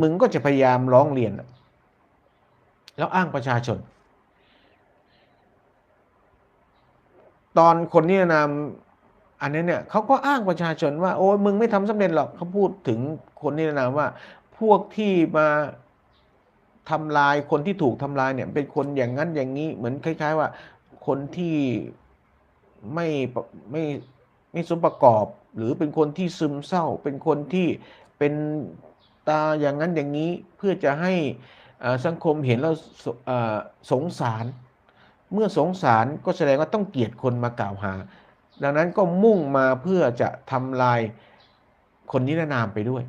มึงก็จะพยายามร้องเรียน แล้วอ้างประชาชน ตอนคนนิรนามอันนี้เนี่ยเขาก็อ้างประชาชนว่า โอ้ยมึงไม่ทำสำเร็จหรอกเขาพูดถึงคนนิรนามว่า พวกที่มาทำลายคนที่ถูกทำลายเนี่ย เป็นคนอย่างนั้นอย่างนี้เหมือนคล้าย ๆ ว่า คนที่ไม่ไม่ไม่สมประกอบ หรือเป็นคนที่ซึมเศร้า เป็นคนที่เป็น ตาอย่างนั้นอย่างนี้เพื่อจะให้สังคมเห็นแล้วสอ่าสงสาร เมื่อสงสารก็แสดงว่าต้องเกลียดคนมากล่าวหา ดังนั้นก็มุ่งมาเพื่อจะทำลายคนนิรนามไปด้วย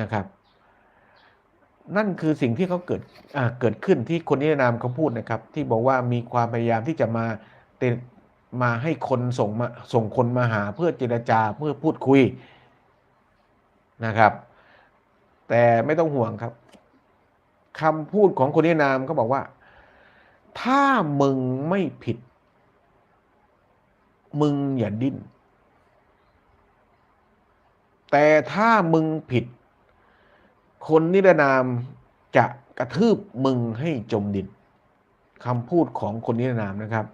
นะครับ นั่นคือสิ่งที่เขาเกิดเกิดขึ้นที่คนนิรนามเขาพูดนะครับ ที่บอกว่ามีความพยายามที่จะมาเตมาให้คนส่งมาส่งคนมาหาเพื่อเจรจาเพื่อพูดคุย นะครับ แต่ไม่ต้องห่วงครับคำพูดของคนนิรนามก็บอกว่า ถ้ามึงไม่ผิด มึงอย่าดิ้นแต่ถ้ามึงผิด คนนิรนามจะกระทืบมึงให้จมดินคำพูดของคนนิรนามนะครับ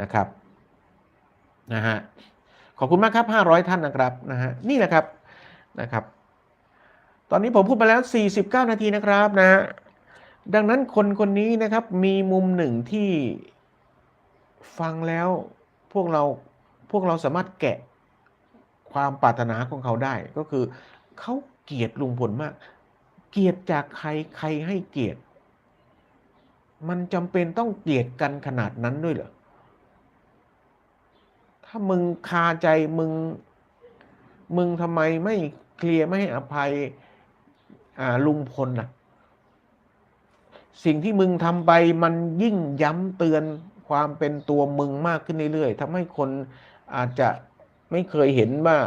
นะครับนะฮะขอบคุณมากครับ 500 ท่านนะครับนะฮะนี่แหละครับนะครับ ตอนนี้ผมพูดไปแล้ว 49 นาทีนะครับนะ ดังนั้นคนคนนี้นะครับมีมุมหนึ่งที่ฟังแล้วพวกเราพวกเราสามารถแกะความปรารถนาของเขาได้ก็คือเขาเกลียดลุงพลมาก เกลียดจากใครใครให้เกลียด มันจำเป็นต้องเกลียดกันขนาดนั้นด้วยเหรอ ถ้ามึงคาใจมึง มึงทำไมไม่เคลียร์ไม่ให้อภัย อ่าลุงพลล่ะสิ่งที่มึงทำไปมันยิ่งย้ำเตือนความเป็นตัวมึงมากขึ้นเรื่อยๆทำให้คนอาจจะไม่เคยเห็นว่า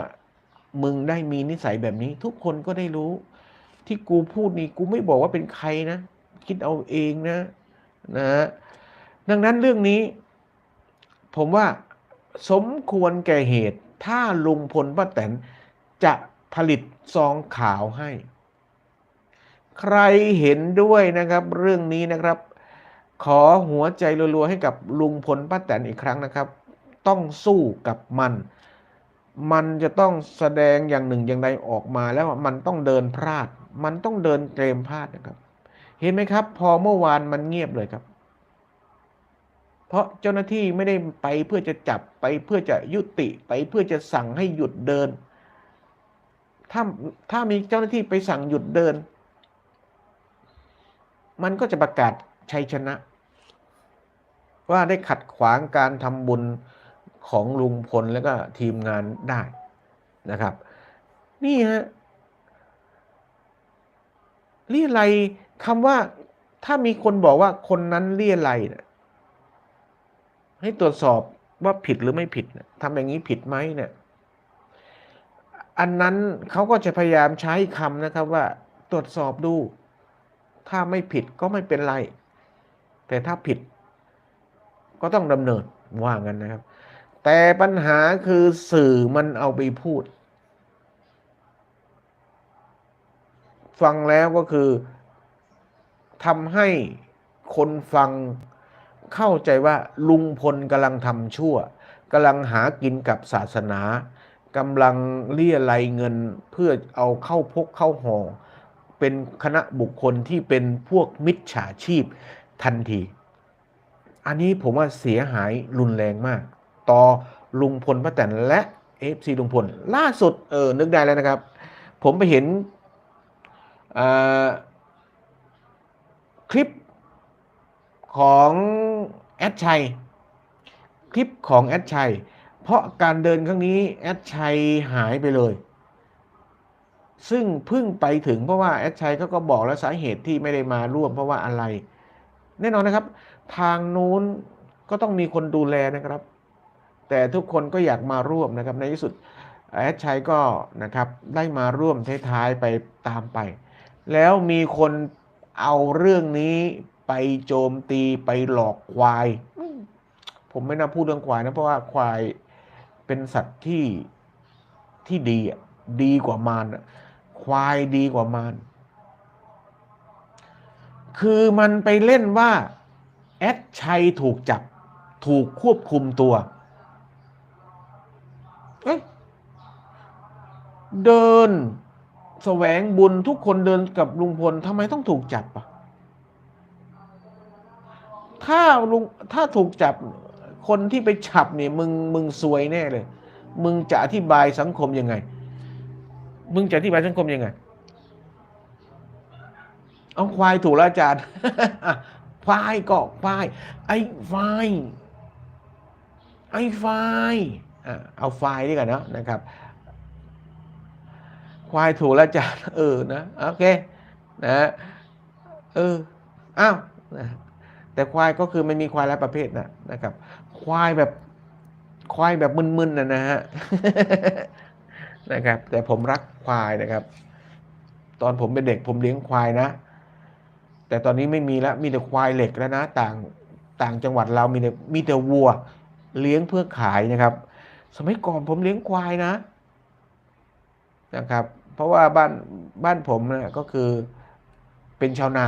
มึงได้มีนิสัยแบบนี้ ทุกคนก็ได้รู้ ที่กูพูดนี่กูไม่บอกว่าเป็นใครนะ คิดเอาเองนะนะฮะดังนั้นเรื่องนี้ ผมว่าสมควรแก่เหตุ ถ้าลุงพลป้าแตนจะผลิตซองขาวให้ ใครเห็นด้วยนะครับ เรื่องนี้นะครับ ขอหัวใจรัวๆให้กับลุงพลป้าแตนอีกครั้งนะครับ ต้องสู้กับมัน มันจะต้องแสดงอย่างหนึ่งอย่างใดออกมาแล้วมันต้องเดินพลาด มันต้องเดินเกมพลาดนะครับ เห็นไหมครับ พอเมื่อวานมันเงียบเลยครับ เพราะเจ้าหน้าที่ไม่ได้ไปเพื่อจะจับไปเพื่อจะยุติไปเพื่อจะสั่งให้หยุดเดิน ถ้าถ้ามีเจ้าหน้าที่ไปสั่งหยุดเดิน มันก็จะประกาศชัยชนะ ว่าได้ขัดขวางการทำบุญของลุงพลแล้วก็ทีมงานได้นะครับ นี่ฮะเรียไรคำว่าถ้ามีคนบอกว่าคนนั้นเรียไรเนี่ยให้ตรวจสอบว่าผิดหรือไม่ผิดนี่ยทำอย่างนี้ผิดไหมเนี่ยอันนั้นเขาก็จะพยายามใช้คำนะครับว่าตรวจสอบดู ถ้าไม่ผิดก็ไม่เป็นไร แต่ถ้าผิด ก็ต้องดำเนินว่างั้นนะครับ แต่ปัญหาคือสื่อมันเอาไปพูด ฟังแล้วก็คือทำให้คนฟังเข้าใจว่าลุงพลกำลังทำชั่วกำลังหากินกับศาสนากำลังเลี่ยไรเงินเพื่อเอาเข้าพกเข้าห่อ เป็นคณะบุคคลที่เป็นพวกมิจฉาชีพทันที อันนี้ผมว่าเสียหายรุนแรงมาก ต่อลุงพลป้าแตนและเอฟซีลุงพล ล่าสุดเออนึกได้แล้วนะครับ ผมไปเห็นคลิปของแอดชัย คลิปของแอดชัย เพราะการเดินครั้งนี้แอดชัยหายไปเลย ซึ่งเพิ่งไปถึงเพราะว่าแอดชัยเขาก็บอกแล้วสาเหตุที่ไม่ได้มาร่วมเพราะว่าอะไร แน่นอนนะครับ ทางนู้นก็ต้องมีคนดูแลนะครับ แต่ทุกคนก็อยากมาร่วมนะครับในที่สุดแอดชัยก็นะครับได้มาร่วมท้ายๆไปตามไป แล้วมีคนเอาเรื่องนี้ไปโจมตีไปหลอกควาย ผมไม่น่าพูดเรื่องควายนะเพราะว่าควายเป็นสัตว์ที่ที่ดีดีกว่ามาร ควายดีกว่ามันคือมันไปเล่นว่า แอดชัยถูกจับ ถูกควบคุมตัว เอ้ยเดินแสวงบุญทุกคนเดินกับลุงพลทำไมต้องถูกจับอะถ้าลุงถ้าถูกจับคนที่ไปจับเนี่ยมึงมึงซวยแน่เลย มึงจะอธิบายสังคมยังไง มึงจะอธิบายสังคมยังไงเอาควายถูกแล้วอาจารย์ควายก็ควาย ไอ้ควายไอ้ควายเอาควายดีกว่านะนะครับ ควายถูกแล้วอาจารย์เออนะโอเคนะเอออ้าวแต่ควายก็คือมันมีควายหลายประเภทนะนะครับ ควายแบบควายแบบมึนๆนะนะฮะ นะครับ แต่ผมรักควายนะครับ ตอนผมเป็นเด็กผมเลี้ยงควายนะ แต่ตอนนี้ไม่มีแล้วมีแต่ควายเหล็กแล้วนะ ต่างต่างจังหวัดเรามีแต่มีแต่วัวเลี้ยงเพื่อขายนะครับ สมัยก่อนผมเลี้ยงควายนะนะครับ เพราะว่าบ้านบ้านผมนะก็คือเป็นชาวนา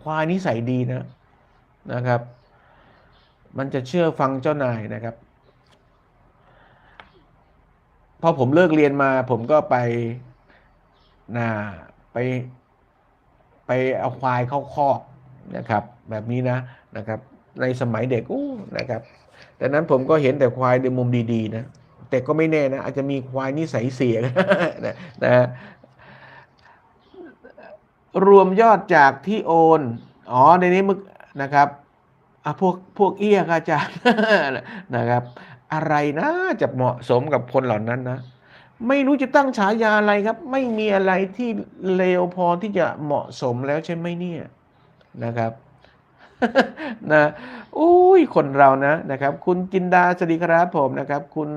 ควายนิสัยดีนะนะครับ มันจะเชื่อฟังเจ้านายนะครับ พอผมเลิกเรียนมาผมก็ไปนาไปไปเอาควายเข้าคอกนะครับ แบบนี้นะนะครับ ในสมัยเด็กอู้นะครับแต่นั้นผมก็เห็นแต่ควายในมุมดีๆนะแต่ก็ไม่แน่นะอาจจะมีควายนิสัยเสียนะนะรวมยอดจากที่โอน อ๋อในนี้มึกนะครับอะพวกพวกเอี้ยอาจารย์นะครับ อะไรนะจะเหมาะสมกับคนเหล่านั้นนะ ไม่รู้จะตั้งฉายาอะไรครับ ไม่มีอะไรที่เลวพอที่จะเหมาะสมแล้วใช่ไหมเนี่ยนะครับนะอุ้ยคนเรานะนะครับ คุณจินดาสวัสดีครับผมนะครับ คุณ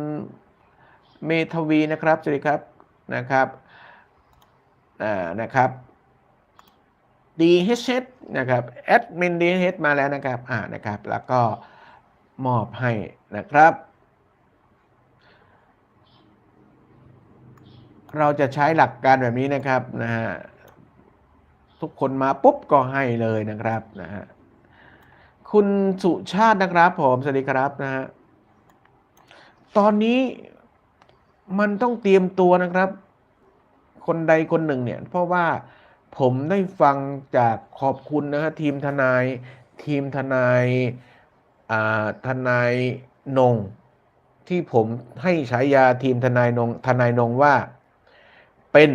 เมทวีนะครับสวัสดีครับนะครับอ่านะครับ DHH นะครับแอดมิน DHH มาแล้วนะครับอ่านะครับ แล้วก็มอบให้นะครับ เราจะใช้หลักการแบบนี้นะครับนะฮะทุกคนมาปุ๊บก็ให้เลยนะครับนะฮะคุณสุชาตินะครับผมสวัสดีครับนะฮะตอนนี้มันต้องเตรียมตัวนะครับ คนใดคนหนึ่งเนี่ย เพราะว่าผมได้ฟังจากขอบคุณนะฮะทีมทนายทีมทนายอ่าทนายนง ที่ผมให้ฉายาทีมทนายนงทนายนงว่า เป็น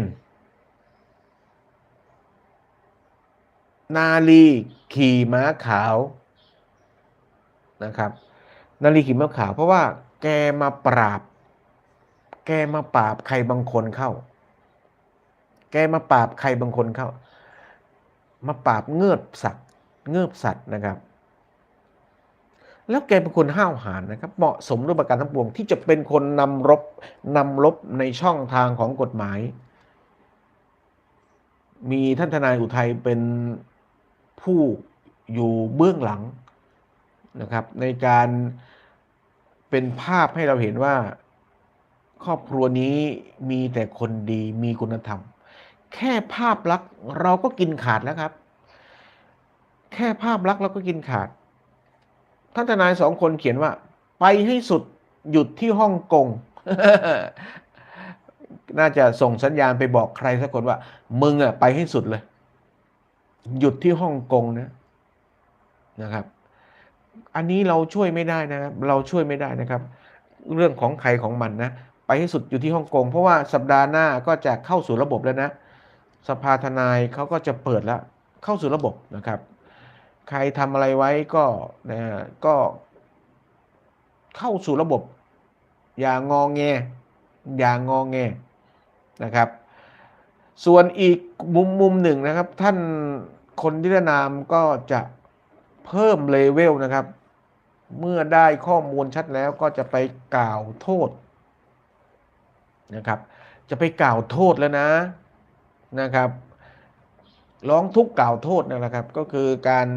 นาลีขี่ม้าขาวนะครับ นาลีขี่ม้าขาว เพราะว่าแกมาปราบ แกมาปราบใครบางคนเข้า แกมาปราบใครบางคนเข้า มาปราบเงือบสัตว์ เงือบสัตว์นะครับ แล้วแกเป็นคนห้าวหาญนะครับ เหมาะสมด้วยประการทั้งปวงที่จะเป็นคนนำรบนำรบในช่องทางของกฎหมาย มีท่านทนายอุทัยเป็นผู้อยู่เบื้องหลังนะครับ ในการเป็นภาพให้เราเห็นว่า ครอบครัวนี้มีแต่คนดีมีคุณธรรม แค่ภาพลักษณ์เราก็กินขาดแล้วครับ แค่ภาพลักษณ์เราก็กินขาด ท่านทนายสองคนเขียนว่า ไปให้สุดหยุดที่ฮ่องกง น่าจะส่งสัญญาณไปบอกใครสักคนว่า มึงอะไปให้สุดเลย หยุดที่ฮ่องกงนะนะครับ อันนี้เราช่วยไม่ได้นะครับ เราช่วยไม่ได้นะครับ เรื่องของใครของมันนะไปให้สุดอยู่ที่ฮ่องกงเพราะว่าสัปดาห์หน้าก็จะเข้าสู่ระบบแล้วนะ สภาทนายเขาก็จะเปิดแล้วเข้าสู่ระบบนะครับ ใครทำอะไรไว้ก็นะก็ เข้าสู่ระบบ อย่างงอแง อย่างงอแง นะครับ ส่วนอีกมุมมุมหนึ่งนะครับ ท่านคนนิรนามก็จะเพิ่มเลเวลนะครับ เมื่อได้ข้อมูลชัดแล้วก็จะไปกล่าวโทษนะครับ จะไปกล่าวโทษแล้วนะนะครับ ร้องทุกข์กล่าวโทษนะครับ ก็คือการ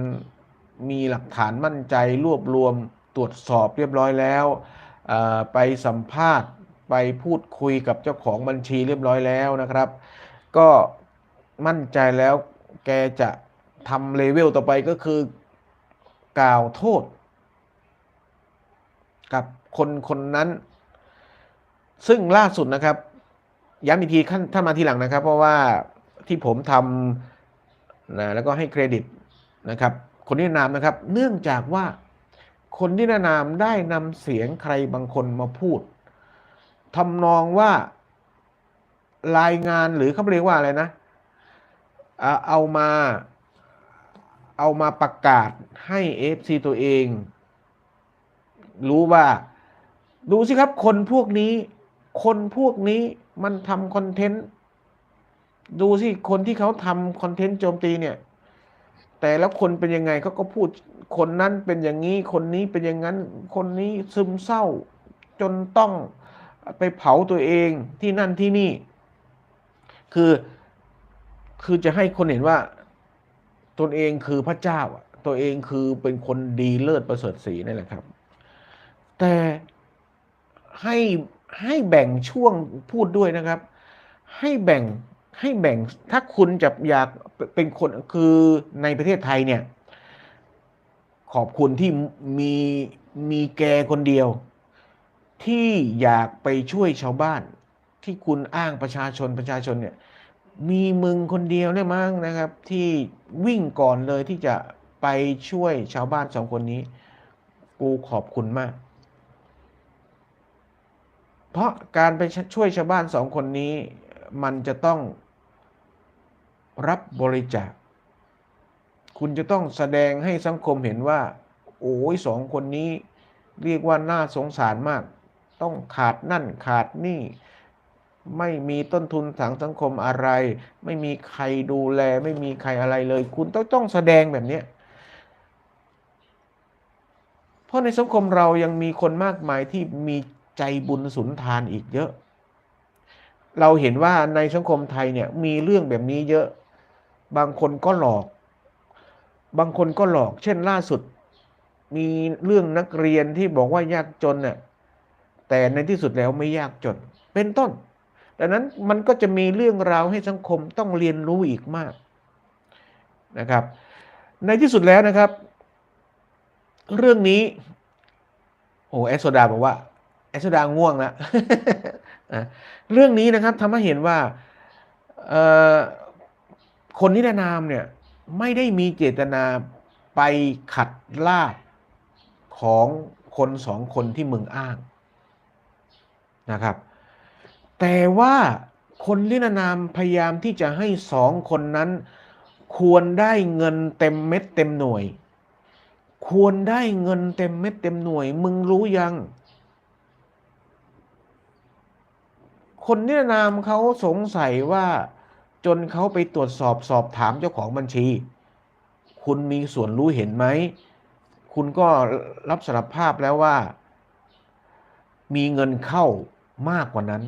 มีหลักฐานมั่นใจรวบรวมตรวจสอบเรียบร้อยแล้ว ไปสัมภาษณ์ ไปพูดคุยกับเจ้าของบัญชีเรียบร้อยแล้วนะครับ ก็มั่นใจแล้วแกจะทำเลเวลต่อไปก็คือกล่าวโทษ กับคนคนนั้น ซึ่งล่าสุดนะครับย้ำอีกทีขั้นถ้ามาทีหลังนะครับ เพราะว่าที่ผมทำนะแล้วก็ให้เครดิตนะครับ คนที่นามนะครับ เนื่องจากว่าคนที่นามได้นำเสียงใครบางคนมาพูด ทำนองว่ารายงานหรือเขาเรียกว่าอะไรนะเอามาเอามาประกาศให้ FC ตัวเอง รู้ว่า ดูสิครับ คนพวกนี้ คนพวกนี้มันทำคอนเทนต์ ดูสิ คนที่เขาทำคอนเทนต์โจมตีเนี่ย แต่แล้วคนเป็นยังไงเขาก็พูดคนนั้นเป็นอย่างนี้ คนนี้เป็นอย่างนั้น คนนี้ซึมเศร้า จนต้อง ไปเผาตัวเองที่นั่นที่นี่ คือคือจะให้คนเห็นว่าตนเองคือพระเจ้าตัวเองคือเป็นคนดีเลิศประเสริฐศรีนั่นแหละครับ แต่ให้ให้แบ่งช่วงพูดด้วยนะครับ ให้แบ่งให้แบ่งถ้าคุณจะอยากเป็นคนคือในประเทศไทยเนี่ย ขอบคุณที่มีมีแกคนเดียว ที่อยากไปช่วยชาวบ้าน ที่คุณอ้างประชาชนประชาชนเนี่ยมีมึงคนเดียวเนี่ยมั้งนะครับ ที่วิ่งก่อนเลยที่จะไปช่วยชาวบ้านสองคนนี้ กูขอบคุณมาก เพราะการไปช่วยชาวบ้านสองคนนี้ มันจะต้องรับบริจาค คุณจะต้องแสดงให้สังคมเห็นว่า โอ้ยสองคนนี้ เรียกว่าน่าสงสารมาก ต้องขาดนั่นขาดนี่ ไม่มีต้นทุนทางสังคมอะไร ไม่มีใครดูแล ไม่มีใครอะไรเลย คุณต้องต้องแสดงแบบนี้เพราะในสังคมเรายังมีคนมากมายที่มีใจบุญสุนทานอีกเยอะ เราเห็นว่าในสังคมไทยเนี่ยมีเรื่องแบบนี้เยอะ บางคนก็หลอก บางคนก็หลอก เช่นล่าสุด มีเรื่องนักเรียนที่บอกว่ายากจนน่ะ แต่ในที่สุดแล้วไม่ยากจนเป็นต้น ดังนั้นมันก็จะมีเรื่องราวให้สังคมต้องเรียนรู้อีกมากนะครับ ในที่สุดแล้วนะครับ เรื่องนี้ โอ้แอสโซดาบอกว่าแอสโซดาง่วงแล้วเรื่องนี้นะครับทำให้เห็นว่าคนนิรนามเนี่ยไม่ได้มีเจตนาไปขัดลาบของคนสองคนที่มึงอ้าง นะครับ แต่ว่าคนนิรนามพยายามที่จะให้สองคนนั้น ควรได้เงินเต็มเม็ดเต็มหน่วย ควรได้เงินเต็มเม็ดเต็มหน่วย มึงรู้ยัง คนนิรนามเขาสงสัยว่าจนเขาไปตรวจสอบสอบถามเจ้าของบัญชี คุณมีส่วนรู้เห็นไหม คุณก็รับสารภาพแล้วว่า มีเงินเข้า มากกว่านั้น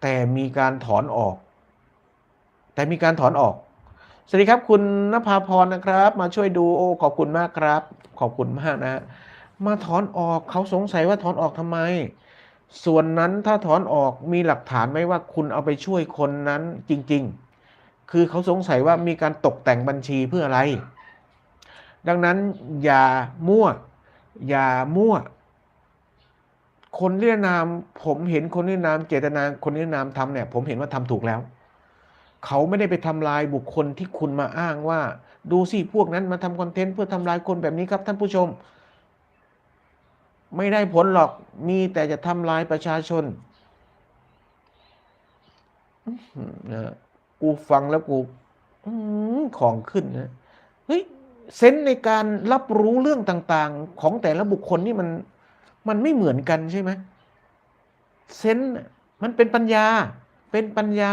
แต่มีการถอนออก แต่มีการถอนออก สวัสดีครับคุณนภาพรนะครับ มาช่วยดูโอ้ขอบคุณมากครับ ขอบคุณมากนะ มาถอนออกเขาสงสัยว่าถอนออกทำไม ส่วนนั้นถ้าถอนออกมีหลักฐานไหมว่าคุณเอาไปช่วยคนนั้นจริง ๆ คือเขาสงสัยว่ามีการตกแต่งบัญชีเพื่ออะไร ดังนั้นอย่ามั่ว อย่ามั่ว คนเรียนาม ผมเห็นคนเรียนาม เจตนาคนเรียนามทำเนี่ย ผมเห็นว่าทำถูกแล้ว เขาไม่ได้ไปทำลายบุคคลที่คุณมาอ้างว่า ดูสิพวกนั้นมาทำคอนเทนต์เพื่อทำลายคนแบบนี้ครับ ท่านผู้ชม ไม่ได้ผลหรอกมีแต่จะทำลายประชาชนนะกูฟังแล้วกูของขึ้นนะเฮ้ยเซนในการรับรู้เรื่องต่าง ๆ ของแต่ละบุคคลนี่มัน มันไม่เหมือนกันใช่ไหมเซนมันเป็นปัญญา เป็นปัญญา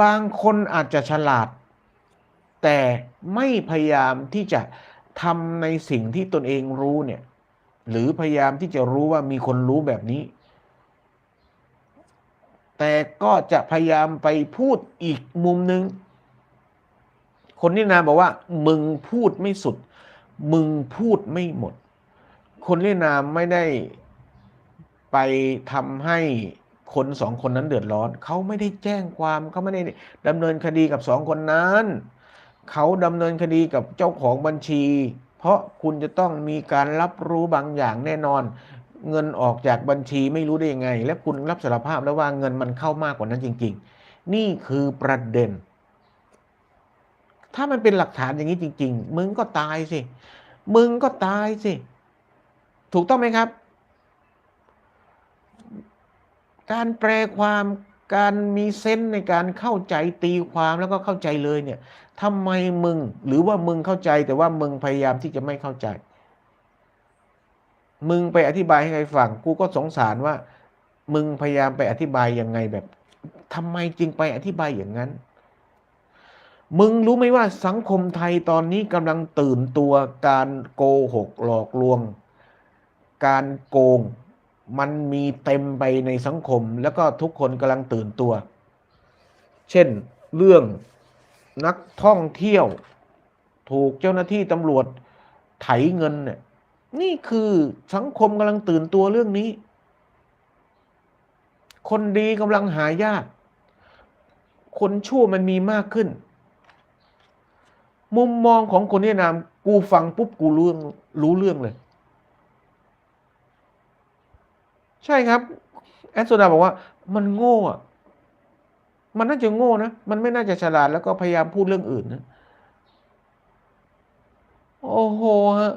บางคนอาจจะฉลาด แต่ไม่พยายามที่จะทำในสิ่งที่ตนเองรู้เนี่ย หรือพยายามที่จะรู้ว่ามีคนรู้แบบนี้ แต่ก็จะพยายามไปพูดอีกมุมหนึ่งคนนินาบอกว่า มึงพูดไม่สุด มึงพูดไม่หมด คนนินามไม่ได้ไปทำให้คนสองคนนั้นเดือดร้อน เขาไม่ได้แจ้งความเขาไม่ได้ดำเนินคดีกับสองคนนั้น เขาดำเนินคดีกับเจ้าของบัญชี เพราะคุณจะต้องมีการรับรู้บางอย่างแน่นอน เงินออกจากบัญชีไม่รู้ได้ยังไง และคุณรับสารภาพแล้วว่าเงินมันเข้ามากกว่านั้นจริง ๆ นี่คือประเด็น ถ้ามันเป็นหลักฐานอย่างนี้จริง ๆ มึงก็ตายสิ มึงก็ตายสิ ถูกต้องไหมครับ การแปลความการมีเซนส์ในการเข้าใจตีความแล้วก็เข้าใจเลยเนี่ยทำไมมึงหรือว่ามึงเข้าใจแต่ว่ามึงพยายามที่จะไม่เข้าใจ มึงไปอธิบายให้ใครฟังกูก็สงสารว่า มึงพยายามไปอธิบายยังไงแบบทำไมจึงไปอธิบายอย่างนั้น มึงรู้ไหมว่าสังคมไทยตอนนี้กำลังตื่นตัวการโกหกหลอกลวง การโกงมันมีเต็มไปในสังคม แล้วก็ทุกคนกำลังตื่นตัว เช่นเรื่องนักท่องเที่ยว ถูกเจ้าหน้าที่ตำรวจไถเงินเนี่ยนี่คือสังคมกำลังตื่นตัวเรื่องนี้ คนดีกำลังหายาก คนชั่วมันมีมากขึ้น มุมมองของคนที่นามกูฟังปุ๊บกูรู้รู้เรื่องเลย ใช่ครับ แอดโซดาบอกว่า มันโง่อะมันน่าจะโง่นะ มันไม่น่าจะฉลาดแล้วก็พยายามพูดเรื่องอื่นนะ โอ้โหฮะ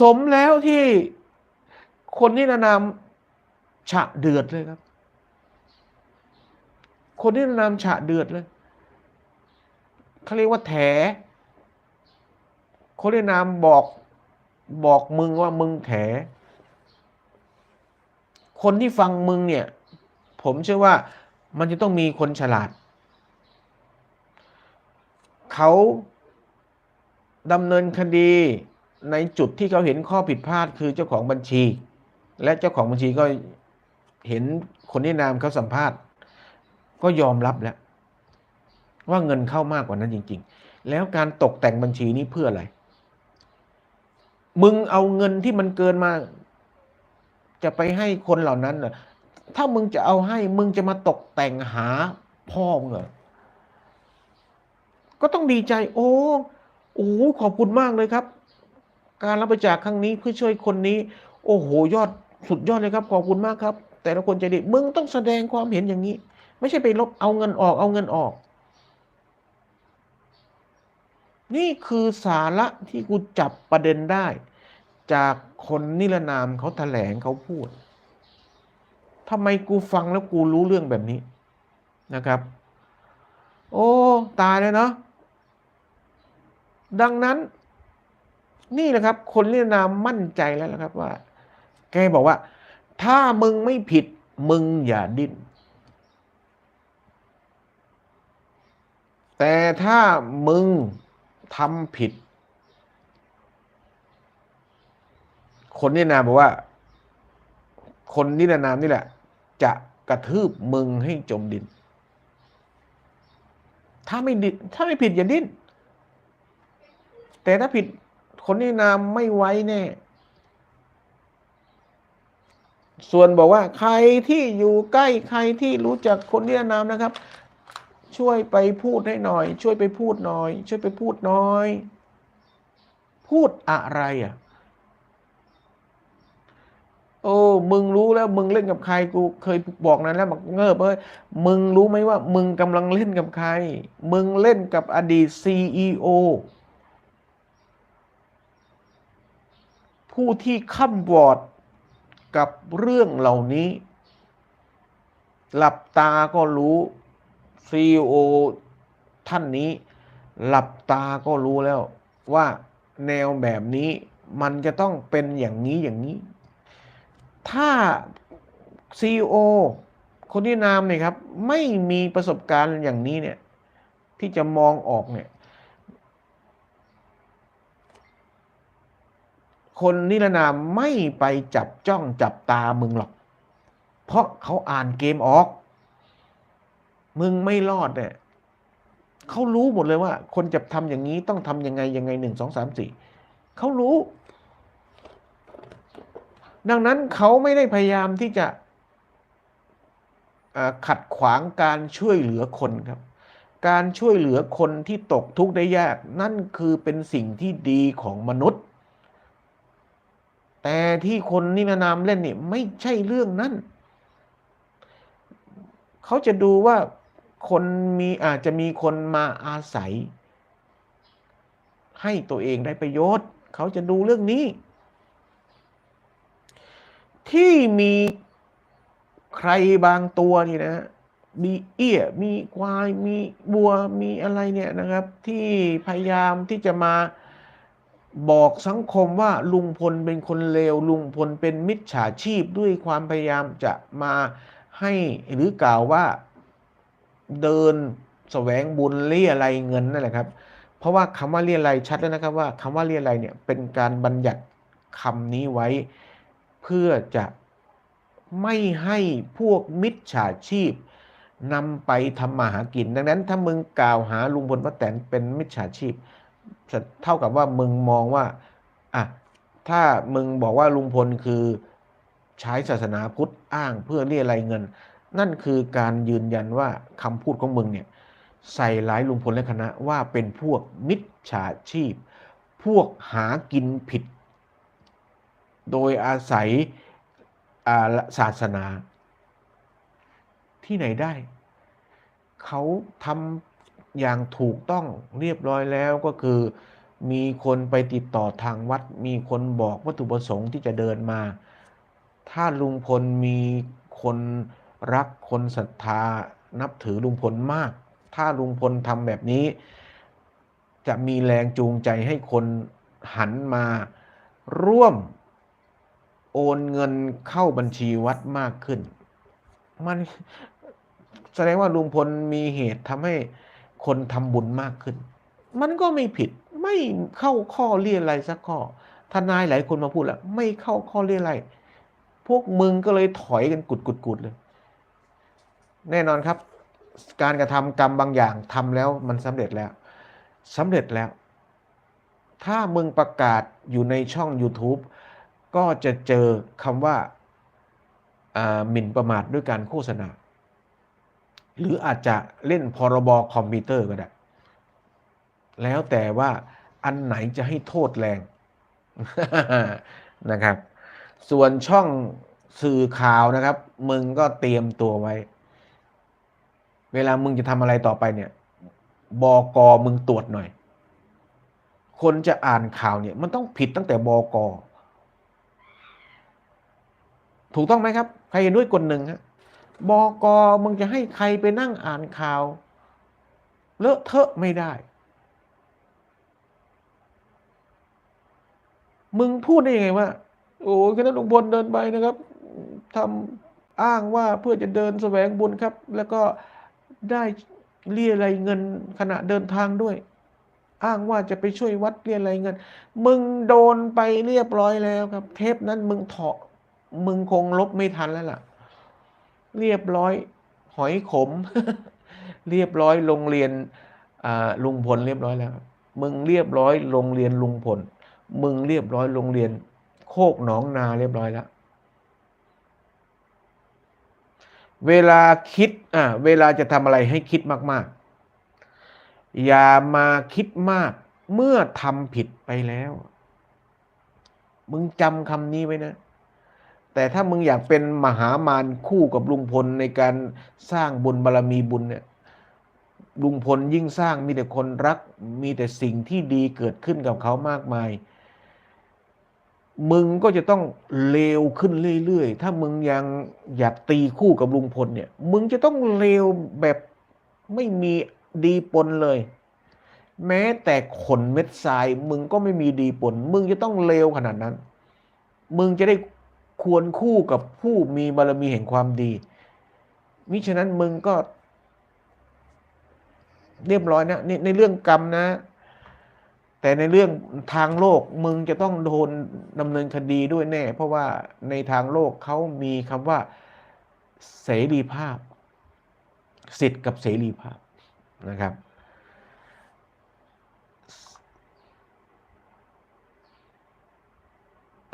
สมแล้วที่คนที่นานามฉะเดือดเลยครับ คนที่นานามฉะเดือดเลย เขาเรียกว่าแถคนที่นามบอกบอกมึงว่ามึงแถ คนที่ฟังมึงเนี่ย ผมเชื่อว่ามันจะต้องมีคนฉลาด เขาดำเนินคดีในจุดที่เขาเห็นข้อผิดพลาดคือเจ้าของบัญชี และเจ้าของบัญชีก็เห็นคนที่นามเขาสัมภาษณ์ ก็ยอมรับแล้ว ว่าเงินเข้ามากกว่านั้นจริง ๆ แล้วการตกแต่งบัญชีนี้เพื่ออะไร มึงเอาเงินที่มันเกินมา จะไปให้คนเหล่านั้นเหรอถ้ามึงจะเอาให้มึงจะมาตกแต่งหาพ่อมึงเหรอก็ต้องดีใจ โอ้โอ้ขอบคุณมากเลยครับ การรับบริจาคครั้งนี้เพื่อช่วยคนนี้ โอ้โหยอดสุดยอดเลยครับ ขอบคุณมากครับ แต่ละคนใจดีมึงต้องแสดงความเห็นอย่างนี้ ไม่ใช่ไปลบเอาเงินออกเอาเงินออก นี่คือสาระที่กูจับประเด็นได้ จากคนนิรนามเขาแถลงเขาพูดทำไมกูฟังแล้วกูรู้เรื่องแบบนี้นะครับ โอ้ ตายเลยเนาะดังนั้น นี่แหละครับ คนนิรนามมั่นใจแล้วนะครับว่า แกบอกว่า ถ้ามึงไม่ผิดมึงอย่าดิ้นแต่ถ้ามึงทำผิด คนนิรนามบอกว่า คนนิรนามนี่แหละ จะกระทืบมึงให้จมดิน ถ้าไม่ดิถ้าไม่ผิดอย่าดิ้นแต่ถ้าผิดคนนิรนามไม่ไว้แน่ ส่วนบอกว่าใครที่อยู่ใกล้ใครที่รู้จักคนนิรนามนะครับ ช่วยไปพูดให้หน่อย ช่วยไปพูดหน่อย ช่วยไปพูดหน่อย พูดอะไรอะ โอ้มึงรู้แล้วมึงเล่นกับใครกูเคยบอกนั้นแล้วบอกเงิบเอ้ยมึงรู้ไหมว่า มึงกำลังเล่นกับใคร มึงเล่นกับอดีตซีอีโอผู้ที่ข้ามวอร์ดกับเรื่องเหล่านี้ หลับตาก็รู้ซีโอท่านนี้ หลับตาก็รู้แล้วว่าแนวแบบนี้มันจะต้องเป็นอย่างนี้อย่างนี้ ถ้า CEO คนที่นามเนี่ยครับ ไม่มีประสบการณ์อย่างนี้เนี่ย ที่จะมองออกเนี่ย คนนิรนามไม่ไปจับจ้องจับตามึงหรอก เพราะเขาอ่านเกมออก มึงไม่รอดเนี่ยเขารู้หมดเลยว่า คนจะทำอย่างนี้ต้องทำยังไงยังไงหนึ่งสองสามสี่เขารู้ ดังนั้นเขาไม่ได้พยายามที่จะขัดขวางการช่วยเหลือคนครับ การช่วยเหลือคนที่ตกทุกข์ได้ยาก นั่นคือเป็นสิ่งที่ดีของมนุษย์ แต่ที่คนนิรนามเล่นนี่ไม่ใช่เรื่องนั้นเขาจะดูว่าคนมีอาจจะมีคนมาอาศัย ให้ตัวเองได้ประโยชน์ เขาจะดูเรื่องนี้ ที่มีใครบางตัวนี่นะมีเอี้ยมีควายมีบัวมีอะไรเนี่ยนะครับ ที่พยายามที่จะมาบอกสังคมว่าลุงพลเป็นคนเลวลุงพลเป็นมิจฉาชีพด้วยความพยายามจะมาให้หรือกล่าวว่าเดินแสวงบุญเรียอะไรเงินนั่นแหละครับ เพราะว่าคำว่าเรียอะไรชัดแล้วนะครับว่าคำว่าเรียอะไรเนี่ยเป็นการบัญญัติคำนี้ไว้ เพื่อจะไม่ให้พวกมิจฉาชีพนำไปทำมาหากิน ดังนั้นถ้ามึงกล่าวหาลุงพลป้าแตนเป็นมิจฉาชีพ เท่ากับว่ามึงมองว่าอะถ้ามึงบอกว่าลุงพลคือใช้ศาสนาพุทธอ้างเพื่อเรียอะไรยเงิน นั่นคือการยืนยันว่าคำพูดของมึงเนี่ยใส่ร้ายลุงพลและคณะว่าเป็นพวกมิจฉาชีพ พวกหากินผิด โดยอาศัยศาสนาที่ไหนได้ เขาทำอย่างถูกต้องเรียบร้อยแล้วก็คือ มีคนไปติดต่อทางวัด มีคนบอกวัตถุประสงค์ที่จะเดินมา ถ้าลุงพลมีคนรักคนศรัทธานับถือลุงพลมาก ถ้าลุงพลทำแบบนี้ จะมีแรงจูงใจให้คนหันมาร่วม โอนเงินเข้าบัญชีวัดมากขึ้น มันแสดงว่าลุงพลมีเหตุทำให้คนทำบุญมากขึ้น มันก็ไม่ผิดไม่เข้าข้อเรียอะไรสักข้อทนายหลายคนมาพูดแล้วไม่เข้าข้อเรียอะไรพวกมึงก็เลยถอยกันกุดกุดกุดเลย แน่นอนครับ การกระทำกรรมบางอย่างทำแล้วมันสำเร็จแล้วสำเร็จแล้ว ถ้ามึงประกาศอยู่ในช่อง YouTube ก็จะเจอคำว่าหมิ่นประมาทด้วยการโฆษณา หรืออาจจะเล่นพรบคอมพิวเตอร์ก็ได้ แล้วแต่ว่าอันไหนจะให้โทษแรงนะครับ ส่วนช่องสื่อข่าวนะครับ มึงก็เตรียมตัวไว้ เวลามึงจะทำอะไรต่อไปเนี่ยบอกอมึงตรวจหน่อย คนจะอ่านข่าวเนี่ย มันต้องผิดตั้งแต่บอกอ ถูกต้องไหมครับ ใครเห็นด้วยกฎหนึ่งฮะบอกอมึงจะให้ใครไปนั่งอ่านข่าว เลอะเทอะไม่ได้ มึงพูดได้ยังไงว่า โอ้คณะลุงพลเดินไปนะครับทำอ้างว่าเพื่อจะเดินแสวงบุญครับ แล้วก็ได้เรียอะไรเงินขณะเดินทางด้วย อ้างว่าจะไปช่วยวัดเรียอะไรเงิน มึงโดนไปเรียบร้อยแล้วครับ เทปนั้นมึงเถาะ มึงคงลบไม่ทันแล้วล่ะ เรียบร้อยหอยขม เรียบร้อยโรงเรียนลุงพลเรียบร้อยแล้ว มึงเรียบร้อยโรงเรียนลุงพล มึงเรียบร้อยโรงเรียน โคกหนองนาเรียบร้อยแล้ว เวลาคิดอะเวลาจะทำอะไรให้คิดมากๆ อย่ามาคิดมากเมื่อทำผิดไปแล้ว มึงจำคำนี้ไว้นะ แต่ถ้ามึงอยากเป็นมหามารคู่กับลุงพลในการสร้างบุญบารรมีบุญเนี่ยลุงพลยิ่งสร้างมีแต่คนรัก มีแต่สิ่งที่ดีเกิดขึ้นกับเขามากมาย มึงก็จะต้องเลวขึ้นเรื่อยๆ ถ้ามึงยังอยากตีคู่กับลุงพลเนี่ย มึงจะต้องเลวแบบไม่มีดีปนเลย แม้แต่ขนเม็ดทราย มึงก็ไม่มีดีปน มึงจะต้องเลวขนาดนั้น มึงจะได้ ควรคู่กับผู้มีบารมีแห่งความดี มิฉะนั้นมึงก็ เรียบร้อยนะในในเรื่องกรรมนะ แต่ในเรื่องทางโลกมึงจะต้องโดนดำเนินคดีด้วยแน่ เพราะว่าในทางโลกเขามีคำว่าเสรีภาพ สิทธิ์กับเสรีภาพนะครับ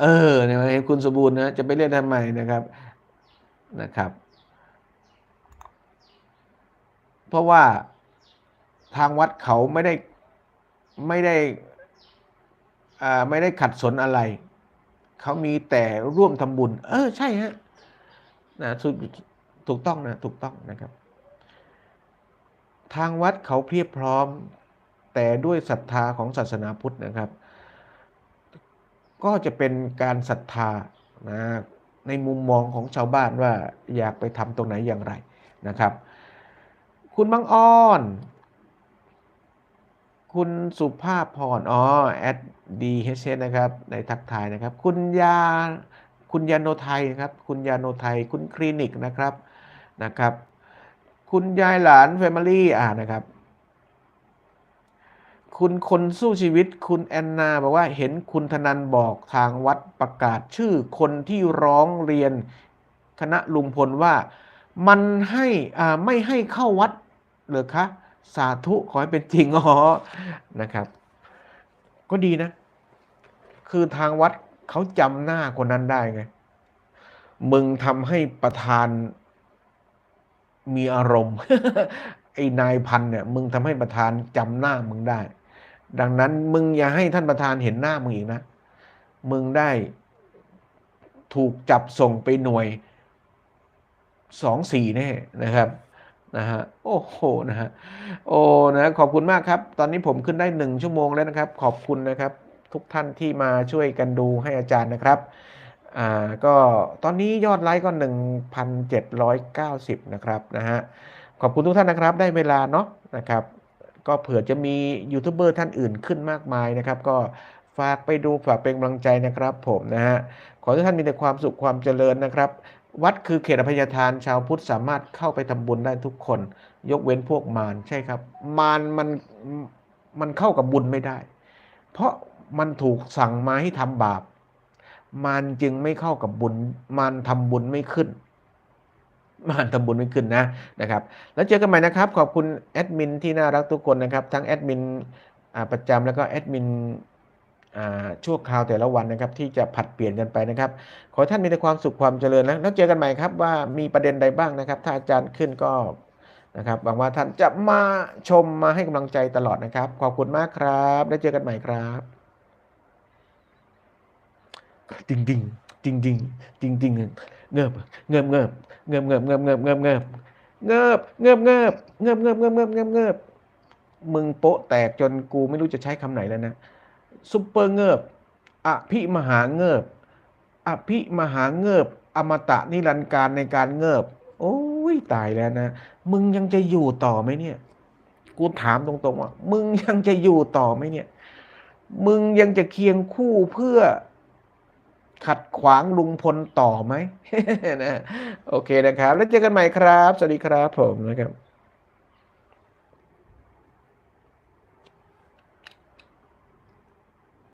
เออเนี่ยเห็นคุณสมบูรณ์นะจะไปเล่นทำไมนะครับนะครับ เพราะว่าทางวัดเขาไม่ได้ไม่ได้อ่าไม่ได้ขัดสนอะไร เขามีแต่ร่วมทำบุญ เออใช่ฮะนะถูกถูกต้องนะถูกต้องนะครับ ทางวัดเขาเพียบพร้อมแต่ด้วยศรัทธาของศาสนาพุทธนะครับ ก็จะเป็นการศรัทธานะในมุมมองของชาวบ้านว่าอยากไปทำตรงไหนอย่างไรนะครับ คุณบางอ้อน คุณสุภาพพรอ๋อแอดดีเฮเนะครับในทักทายนะครับ คุณยาคุณยาโนไทยนะครับ คุณยาโนไทย คุณคลินิกนะครับนะครับ คุณยายหลานแฟมิลี่อ่านะครับ คุณคนสู้ชีวิตคุณแอนนาบอกว่าเห็นคุณธนันบอกทางวัดประกาศชื่อคนที่ร้องเรียนคณะลุงพลว่ามันให้อ่าไม่ให้เข้าวัดเหรอคะสาธุขอให้เป็นจริงอ๋อนะครับ ก็ดีนะ คือทางวัดเขาจำหน้าคนนั้นได้ไง มึงทำให้ประธานมีอารมณ์ไอ้นายพันเนี่ย มึงทำให้ประธานจำหน้ามึงได้ ดังนั้นมึงอย่าให้ท่านประธานเห็นหน้ามึงอีกนะ มึงได้ถูกจับส่งไปหน่วยสองสี่แน่นะครับนะฮะโอ้โหนะฮะโอ้นะขอบคุณมากครับ ตอนนี้ผมขึ้นได้หนึ่งชั่วโมงแล้วนะครับ ขอบคุณนะครับ ทุกท่านที่มาช่วยกันดูให้อาจารย์นะครับอ่าก็ตอนนี้ยอดไลค์ก็ 1,790 นะครับนะฮะขอบคุณทุกท่านนะครับ ได้เวลาเนาะนะครับ ก็เผื่อจะมียูทูบเบอร์ท่านอื่นขึ้นมากมายนะครับ ก็ฝากไปดูฝากเป็นกำลังใจนะครับ ผมนะฮะขอให้ท่านมีแต่ความสุขความเจริญนะครับ วัดคือเขตอภัยทานชาวพุทธสามารถเข้าไปทำบุญได้ทุกคน ยกเว้นพวกมารใช่ครับ มารมันมันเข้ากับบุญไม่ได้ เพราะมันถูกสั่งมาให้ทำบาปมันจึงไม่เข้ากับบุญมันทำบุญไม่ขึ้น มันทำบุญไม่ขึ้นนะนะครับ แล้วเจอกันใหม่นะครับ ขอบคุณแอดมินที่น่ารักทุกคนนะครับ ทั้งแอดมินประจำแล้วก็แอดมินอ่าชั่วคราวแต่ละวันนะครับ ที่จะผัดเปลี่ยนกันไปนะครับ ขอท่านมีแต่ความสุขความเจริญนะแล้วเจอกันใหม่ครับว่ามีประเด็นใดบ้างนะครับ ถ้าอาจารย์ขึ้นก็นะครับหวังว่าท่านจะมาชมมาให้กำลังใจตลอดนะครับ ขอบคุณมากครับแล้วเจอกันใหม่ครับจริงจริงจริงจริงจริงจริงเงือบเงือบเงือบ เงือบเงือบเงือบเงือบเงือบเงือบเงือบเงือบเงือบเงือบเงือบเงือบเงือบเงือบเงือบมึงโป๊ะแตกจนกูไม่รู้จะใช้คำไหนแล้วนะซุปเปอร์เงือบอภิมหาเงือบอภิมหาเงือบอมตะนิรันดร์การในการเงือบโอ้ยตายแล้วนะ มึงยังจะอยู่ต่อไหมเนี่ย กูถามตรงๆว่า มึงยังจะอยู่ต่อไหมเนี่ย มึงยังจะเคียงคู่เพื่อ ขัดขวางลุงพลต่อไหมนะโอเคนะครับ แล้วเจอกันใหม่ครับ สวัสดีครับผมนะครับ